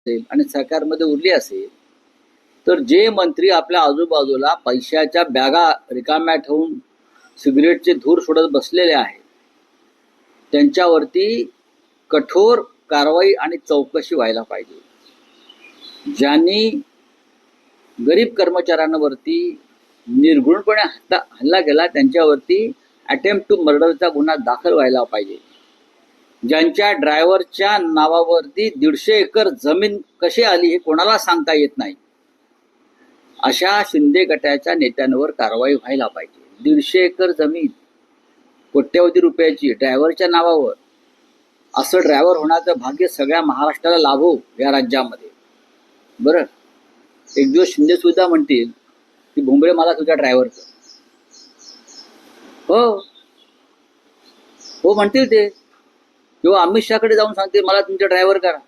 असेल आणि सरकारमध्ये उरली असेल तर जे मंत्री आपल्या आजूबाजूला पैशाच्या बॅगा रिकाम्या ठेवून सिगरेटचे धूर सोडत बसलेले आहेत त्यांच्यावरती कठोर कारवाई आणि चौकशी व्हायला पाहिजे. ज्यांनी गरीब कर्मचाऱ्यांवरती निर्गुणपणे हल्ला हल्ला केला त्यांच्यावरती अटेम्प्ट टू मर्डरचा गुन्हा दाखल व्हायला पाहिजे. ज्यांच्या ड्रायव्हरच्या नावावरती दीडशे एकर जमीन कशी आली हे कोणाला सांगता येत नाही. अशा शिंदे गटाच्या नेत्यांवर कारवाई व्हायला पाहिजे. दीडशे एकर जमीन कोट्यवधी रुपयाची ड्रायव्हरच्या नावावर. असं ड्रायव्हर होण्याचं भाग्य सगळ्या महाराष्ट्राला लाभो या राज्यामध्ये. बरं? एक दिवस शिंदे सुद्धा म्हणतील की भुंबळे मला तुझ्या ड्रायव्हरचं. हो. हो म्हणतील ते. किंवा अमित शहाकडे जाऊन सांगते मला तुमचे ड्रायव्हर करा.